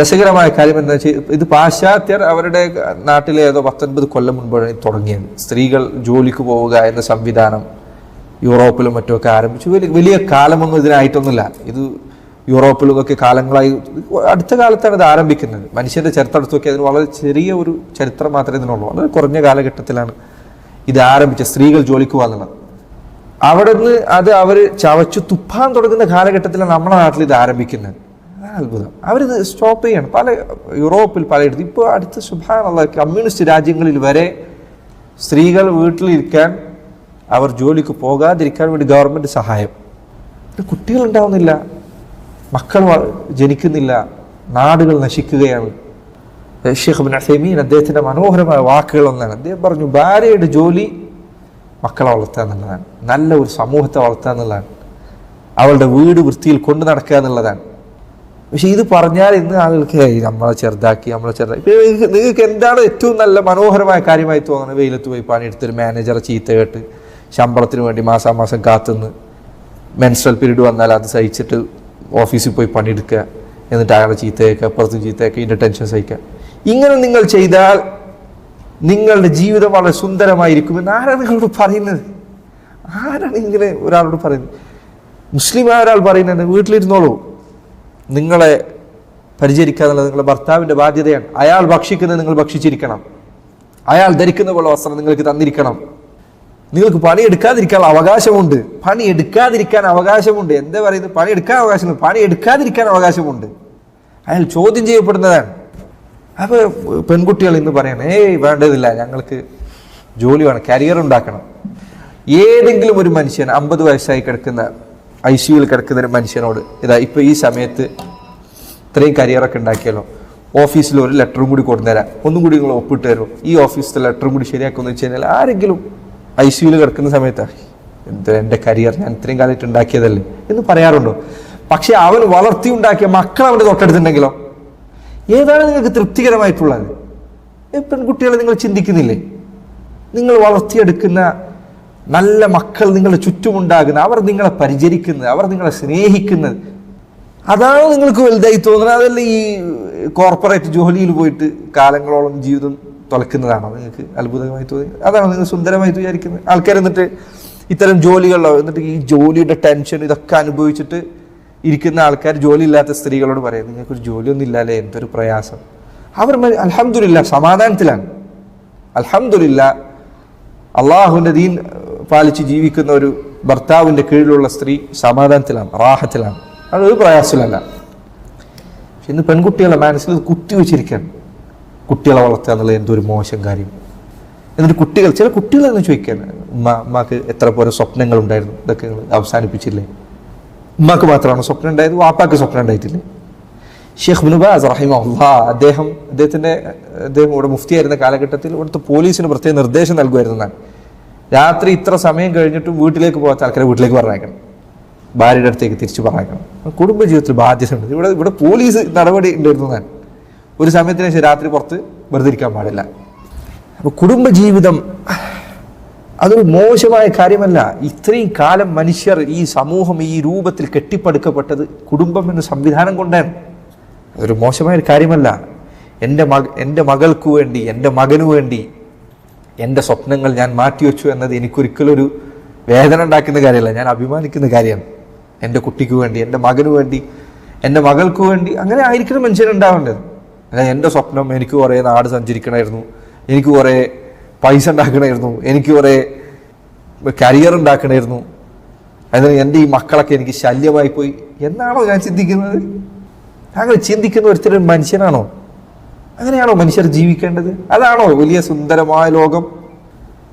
രസകരമായ കാര്യം എന്താ വെച്ചാൽ ഇത് പാശ്ചാത്യർ അവരുടെ നാട്ടിലെ ഏതോ പത്തൊൻപത് കൊല്ലം മുൻപാണ് തുടങ്ങിയത് സ്ത്രീകൾ ജോലിക്ക് പോവുക എന്ന സംവിധാനം യൂറോപ്പിലും മറ്റുമൊക്കെ ആരംഭിച്ചു. വലിയ വലിയ കാലമൊന്നും ഇതിനായിട്ടൊന്നുമില്ല. ഇത് യൂറോപ്പിലും ഒക്കെ കാലങ്ങളായി അടുത്ത കാലത്താണ് ഇത് ആരംഭിക്കുന്നത്. മനുഷ്യന്റെ ചരിത്രം എടുത്ത് നോക്കി അതിന് വളരെ ചെറിയ ഒരു ചരിത്രം മാത്രമേ ഇതിനുള്ളൂ. വളരെ കുറഞ്ഞ കാലഘട്ടത്തിലാണ് ഇത് ആരംഭിച്ചത് സ്ത്രീകൾ ജോലിക്ക് പോകുന്നുള്ളത് അവിടെ നിന്ന് അത് അവർ ചവച്ചു തുപ്പാൻ തുടങ്ങുന്ന കാലഘട്ടത്തിലാണ് നമ്മുടെ നാട്ടിൽ ഇത് ആരംഭിക്കുന്നത്. അത്ഭുതം. അവരിത് സ്റ്റോപ്പ് ചെയ്യണം. പല യൂറോപ്പിൽ പലയിടത്തും. ഇപ്പോൾ അടുത്ത സുഭാനുള്ള കമ്മ്യൂണിസ്റ്റ് രാജ്യങ്ങളിൽ വരെ സ്ത്രീകൾ വീട്ടിലിരിക്കാൻ അവർ ജോലിക്ക് പോകാതിരിക്കാൻ വേണ്ടി ഗവൺമെന്റ് സഹായം. കുട്ടികൾ ഉണ്ടാവുന്നില്ല മക്കൾ ജനിക്കുന്നില്ല. നാടുകൾ നശിക്കുകയാണ്. ഷെയ്ഖ് ബിൻ അസൈമീൻ അദ്ദേഹത്തിന്റെ മനോഹരമായ വാക്കുകൾ ഒന്നാണ് അദ്ദേഹം പറഞ്ഞു ഭാര്യയുടെ ജോലി മക്കളെ വളർത്തുക എന്നുള്ളതാണ്. നല്ല ഒരു സമൂഹത്തെ വളർത്തുക എന്നുള്ളതാണ്. അവളുടെ വീട് വൃത്തിയിൽ കൊണ്ടു നടക്കുക എന്നുള്ളതാണ്. പക്ഷെ ഇത് പറഞ്ഞാൽ ഇന്ന് ആളുകൾക്ക് "ഏയ് നമ്മളെ ചെറുതാക്കി നമ്മളെ ചെറുതാക്കി. നിങ്ങൾക്ക് എന്താണ് ഏറ്റവും നല്ല മനോഹരമായ കാര്യമായി തോന്നുന്നത്? വെയിലത്ത് പോയി പണിയെടുത്തൊരു മാനേജറെ ചീത്ത കേട്ട് ശമ്പളത്തിന് വേണ്ടി മാസാമാസം കാത്തുനിന്ന് മെൻസ്ട്രൽ പീരീഡ് വന്നാൽ അത് സഹിച്ചിട്ട് ഓഫീസിൽ പോയി പണിയെടുക്കുക എന്നിട്ട് അയാളെ ചീത്ത കേൾക്കുക അപ്പുറത്തും ചീത്ത കേൾക്കുക ഇതിന്റെ ടെൻഷൻ സഹിക്കുക. ഇങ്ങനെ നിങ്ങൾ ചെയ്താൽ നിങ്ങളുടെ ജീവിതം വളരെ സുന്ദരമായിരിക്കും എന്ന് ആരാണ് നിങ്ങളോട് പറയുന്നത്? ആരാണ് ഇങ്ങനെ ഒരാളോട് പറയുന്നത്? മുസ്ലിമായ ഒരാൾ പറയുന്നത് വീട്ടിലിരുന്നോളൂ നിങ്ങളെ പരിചരിക്കുക എന്നുള്ളത് നിങ്ങളുടെ ഭർത്താവിന്റെ ബാധ്യതയാണ്. അയാൾ ഭക്ഷിക്കുന്നത് നിങ്ങൾ ഭക്ഷിച്ചിരിക്കണം. അയാൾ ധരിക്കുന്ന പോലെ വസ്ത്രം നിങ്ങൾക്ക് തന്നിരിക്കണം. നിങ്ങൾക്ക് പണിയെടുക്കാതിരിക്കാൻ അവകാശമുണ്ട്. പണി എടുക്കാതിരിക്കാൻ അവകാശമുണ്ട്. എന്താ പറയുന്നത്? പണി എടുക്കാൻ അവകാശമുണ്ട്. പണി എടുക്കാതിരിക്കാൻ അവകാശമുണ്ട്. അയാൾ ചോദ്യം ചെയ്യപ്പെടുന്നതാണ്. അപ്പോൾ പെൺകുട്ടികൾ ഇന്ന് പറയണം ഏയ് വേണ്ടതില്ല. ഞങ്ങൾക്ക് ജോലി വേണം. കരിയർ ഉണ്ടാക്കണം. ഏതെങ്കിലും ഒരു മനുഷ്യൻ അമ്പത് വയസ്സായി കിടക്കുന്ന ഐ സിയുയിൽ കിടക്കുന്ന ഒരു മനുഷ്യനോട് ഇതാ ഇപ്പൊ ഈ സമയത്ത് ഇത്രയും കരിയറൊക്കെ ഉണ്ടാക്കിയല്ലോ ഓഫീസിൽ ഒരു ലെറ്ററും കൂടി കൊണ്ടുതരാം ഒന്നും കൂടി നിങ്ങൾ ഒപ്പിട്ട് തരും ഈ ഓഫീസിലെ ലെറ്ററും കൂടി ശരിയാക്കുമെന്ന് വെച്ച് കഴിഞ്ഞാൽ ആരെങ്കിലും ഐ സിയുയിൽ കിടക്കുന്ന സമയത്താണ് എന്ത് എന്റെ കരിയർ ഞാൻ ഇത്രയും കാലമായിട്ട് ഉണ്ടാക്കിയതല്ലേ? എന്ന് പറയാറുണ്ടോ? പക്ഷെ അവൻ വളർത്തി ഉണ്ടാക്കിയ മക്കൾ അവന്റെ തൊട്ടടുത്തുണ്ടെങ്കിലോ? ഏതാണ് നിങ്ങൾക്ക് തൃപ്തികരമായിട്ടുള്ളത്? പെൺകുട്ടികളെ നിങ്ങൾ ചിന്തിക്കുന്നില്ലേ? നിങ്ങൾ വളർത്തിയെടുക്കുന്ന നല്ല മക്കൾ നിങ്ങളുടെ ചുറ്റുമുണ്ടാകുന്നത് അവർ നിങ്ങളെ പരിചരിക്കുന്നത് അവർ നിങ്ങളെ സ്നേഹിക്കുന്നത്. അതാണ് നിങ്ങൾക്ക് വലുതായി തോന്നുന്നത്. അതല്ല ഈ കോർപ്പറേറ്റ് ജോലിയിൽ പോയിട്ട് കാലങ്ങളോളം ജീവിതം തുലക്കുന്നതാണോ നിങ്ങൾക്ക് അത്ഭുതമായി തോന്നി അതാണ് നിങ്ങൾ സുന്ദരമായി വിചാരിക്കുന്നത്? ആൾക്കാർ എന്നിട്ട് ഇത്തരം ജോലികളിലോ എന്നിട്ട് ഈ ജോലിയുടെ ടെൻഷൻ ഇതൊക്കെ അനുഭവിച്ചിട്ട് ഇരിക്കുന്ന ആൾക്കാർ ജോലി ഇല്ലാത്ത സ്ത്രീകളോട് പറയും നിങ്ങൾക്കൊരു ജോലിയൊന്നും ഇല്ലാല്ലേ എന്തൊരു പ്രയാസം. അവർ അലഹമില്ല സമാധാനത്തിലാണ്. അലഹമില്ല അള്ളാഹുവിന്റെ ദീൻ പാലിച്ച് ജീവിക്കുന്ന ഒരു ഭർത്താവിന്റെ കീഴിലുള്ള സ്ത്രീ സമാധാനത്തിലാണ് റാഹത്തിലാണ്. അതൊരു പ്രയാസമില്ല പക്ഷെ ഇന്ന് പെൺകുട്ടികളെ മനസ്സിൽ കുത്തി വെച്ചിരിക്കുകയാണ്. കുട്ടികളെ വളർത്തുക എന്നുള്ളത് എന്തൊരു മോശം കാര്യം. എന്നിട്ട് കുട്ടികൾ ചില കുട്ടികൾ എന്ന് ചോദിക്കുകയാണ്. ഉമ്മ ഉമ്മാക്ക് എത്ര പോലെ സ്വപ്നങ്ങൾ ഉണ്ടായിരുന്നു? ഇതൊക്കെ നിങ്ങൾ അവസാനിപ്പിച്ചില്ലേ? ഉമ്മാക്ക് മാത്രമാണ് സ്വപ്നം ഉണ്ടായത്? വാപ്പാക്ക് സ്വപ്നം ഉണ്ടായിട്ടില്ലേ? ഷെയ്ഖ് മുനുബാസ് റഹിമ അദ്ദേഹം അദ്ദേഹത്തിന്റെ അദ്ദേഹം ഇവിടെ മുഫ്തിയായിരുന്ന കാലഘട്ടത്തിൽ ഇവിടുത്തെ പോലീസിന് പ്രത്യേക നിർദ്ദേശം നൽകുമായിരുന്നതാണ് രാത്രി ഇത്ര സമയം കഴിഞ്ഞിട്ട് വീട്ടിലേക്ക് പോകാത്ത ആൾക്കാരെ വീട്ടിലേക്ക് പറഞ്ഞേക്കണം ഭാര്യയുടെ അടുത്തേക്ക് തിരിച്ചു പറഞ്ഞേക്കണം കുടുംബജീവിതത്തിൽ ബാധ്യത ഉണ്ട് ഇവിടെ ഇവിടെ പോലീസ് നടപടി ഉണ്ടായിരുന്നു ഞാൻ ഒരു സമയത്തിന് ശേഷം രാത്രി പുറത്ത് വെറുതെ ഇരിക്കാൻ പാടില്ല. അപ്പൊ കുടുംബജീവിതം അതൊരു മോശമായ കാര്യമല്ല. ഇത്രയും കാലം മനുഷ്യർ ഈ സമൂഹം ഈ രൂപത്തിൽ കെട്ടിപ്പടുക്കപ്പെട്ടത് കുടുംബം എന്ന സംവിധാനം കൊണ്ടാണ്. അതൊരു മോശമായ കാര്യമല്ല. എന്റെ മക എന്റെ മകൾക്ക് വേണ്ടി എന്റെ മകനു വേണ്ടി എന്റെ സ്വപ്നങ്ങൾ ഞാൻ മാറ്റിവെച്ചു എന്നത് എനിക്കൊരിക്കലും ഒരു വേദന ഉണ്ടാക്കുന്ന കാര്യമല്ല. ഞാൻ അഭിമാനിക്കുന്ന കാര്യമാണ്. എന്റെ കുട്ടിക്ക് വേണ്ടി എന്റെ മകന് വേണ്ടി എന്റെ മകൾക്ക് വേണ്ടി അങ്ങനെ ആയിരിക്കണം മനുഷ്യനുണ്ടാവേണ്ടത് അല്ല എന്റെ സ്വപ്നം എനിക്ക് കുറേ നാട് സഞ്ചരിക്കണമായിരുന്നു. എനിക്ക് കുറേ പൈസ ഉണ്ടാക്കണമായിരുന്നു. എനിക്ക് കുറേ കരിയർ ഉണ്ടാക്കണമായിരുന്നു. അതിന് എന്റെ ഈ മക്കളൊക്കെ എനിക്ക് ശല്യമായി പോയി എന്നാണോ ഞാൻ ചിന്തിക്കുന്നത്? അങ്ങനെ ചിന്തിക്കുന്ന ഒരുത്തരം മനുഷ്യനാണോ? അങ്ങനെയാണോ മനുഷ്യർ ജീവിക്കേണ്ടത്? അതാണോ വലിയ സുന്ദരമായ ലോകം?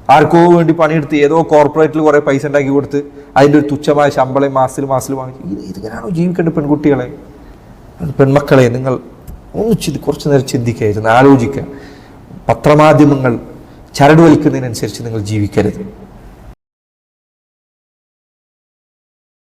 ആർക്കോ വേണ്ടി പണിയെടുത്ത് ഏതോ കോർപ്പറേറ്റിൽ കുറെ പൈസ ഉണ്ടാക്കി കൊടുത്ത് അതിന്റെ ഒരു തുച്ഛമായ ശമ്പളം മാസത്തിൽ മാസത്തിൽ ഇത് ഇതിങ്ങനെയാണോ ജീവിക്കേണ്ടത് പെൺകുട്ടികളെ? പെൺമക്കളെ നിങ്ങൾ ഒന്ന് ചിന്തി കുറച്ച് നേരം ചിന്തിക്കായിരുന്നു ആലോചിക്കുക. പത്രമാധ്യമങ്ങൾ ചരടുവലിക്കുന്നതിനനുസരിച്ച് നിങ്ങൾ ജീവിക്കരുത്.